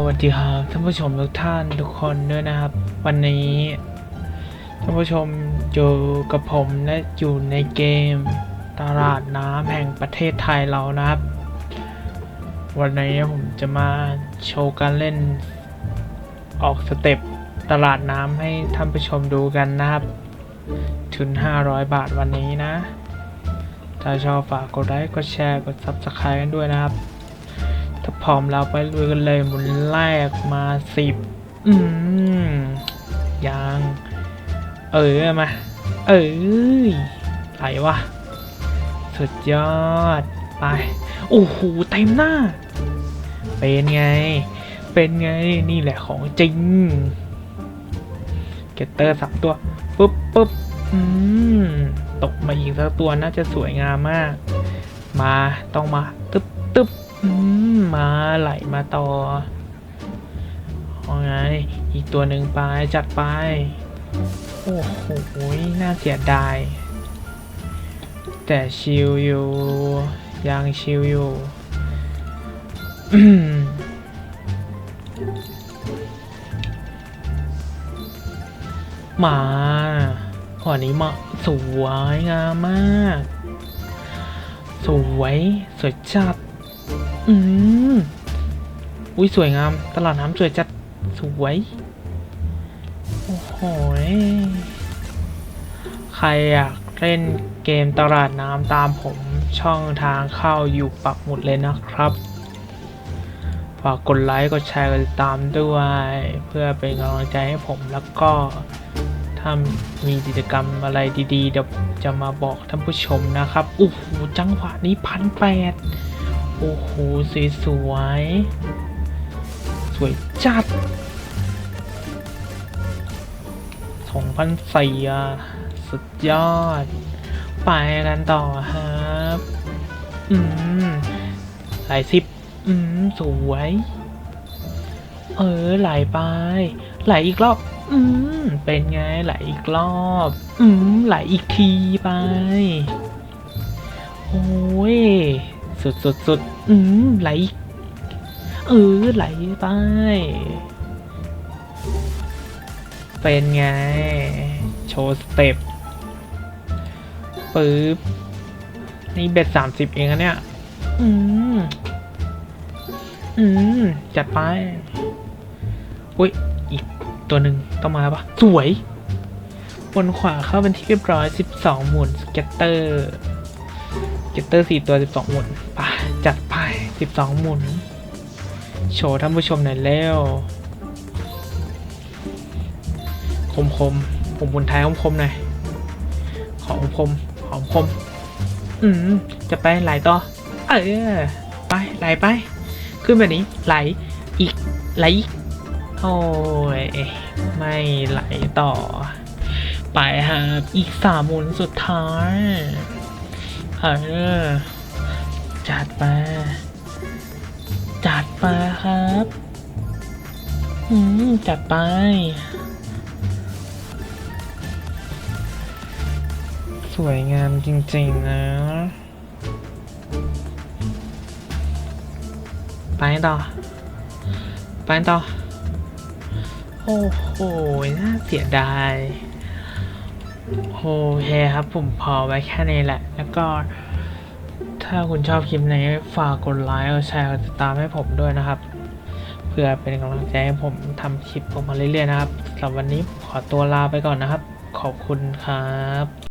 สวัสดีครับท่านผู้ชมทุกท่านทุกคนด้วยนะครับ วันนี้ท่านผู้ชมอยู่กับผมและอยู่ในเกมตลาดน้ำแห่งประเทศไทยเรานะครับ วันนี้ผมจะมาโชว์การเล่นออกสเต็ปตลาดน้ำให้ท่านผู้ชมดูกันนะครับทุน 500 บาทวันนี้นะ ถ้าชอบฝากกดไลค์กดแชร์กด Subscribe กันด้วยนะครับ ถ้าพร้อมเราไปลุยกันเลยหมุนแรกมาสิบอืมยังเออมา เอ้ยไหลวะสุดยอด ไป โอ้โหเต็มหน้า เป็นไง เป็นไงนี่แหละของจริง เกตเตอร์สับตัวปุ๊บปุ๊บอืมตกมาอีกสักตัวน่าจะสวยงามมาก มาต้องมา ตึ๊บตึ๊บ อืมมาไหลมาต่อเอาไง อีกตัวหนึ่งไปจัดไป โอ้โห น่าเสียดาย แต่ชิลอยู่ ยังชิลอยู่มาหัวนี้เหมาะสวยงามมาก สวย สวยจัด อืมอุ้ยสวยงาม ตลาดน้ำสวยจัดสวย โอ้โหใครอยากเล่นเกมตลาดน้ำตามผมช่องทางเข้าอยู่ปักหมุดเลยนะครับ ฝากกดไลค์กดแชร์กดติดตามด้วย เพื่อเป็นกำลังใจให้ผมแล้วก็ถ้ามีกิจกรรมอะไรดีๆ เดี๋ยวจะมาบอกท่านผู้ชมนะครับ โอ้โหจังหวะนี้พันแปด โอ้โหสวยสวยสวยจัดสองพันสี่อะสุดยอด ไปกันต่อครับ อืม หลายสิบ อืม สวย เออไหลไปไหลอีกรอบ อืม เป็นไงไหลอีกรอบ อืมไหลอีกทีไป โอ้ย สุดสุดสุดอืมไหลอีกเออไหลไป เป็นไง โชว์สเต็ปปึ๊บ นี่เบ็ดสามสิบเองอะเนี่ย อืม อืม จัดไป อุ้ย อีกตัวหนึ่งต้องมาปะสวย บนขวาเข้าเป็นที่เรียบร้อย 12 หมุนสเก็ตเตอร์ส เกตเตอร์4ตัว12หมุนไปจัดไป12หมุน โชว์ท่านผู้ชมหน่อยเร็วคมคมผมบนท้ายคมคมหน่อยของคมของคม อืม จะไปไหลต่อ เออ ไปไหลไป ขึ้นแบบนี้ไหลอีกไหลอีก โอ้ย ไม่ไหลต่อ ไปฮะอีกสามหมุนสุดท้าย เออจัดไป จัดไปครับอืมจัดไป สวยงามจริงๆนะ ไปต่อ ไปต่อ โอ้โห น่าเสียดาย โอเคครับ ผมพอไว้แค่นี้แหละ แล้วก็ ถ้าคุณชอบคลิปนี้ฝากกดไลค์กดแชร์กดติดตามให้ผมด้วยนะครับ เพื่อเป็นกำลังใจให้ผมทำคลิปออกมาเรื่อยๆนะครับสำหรับวันนี้ขอตัวลาไปก่อนนะครับ ขอบคุณครับ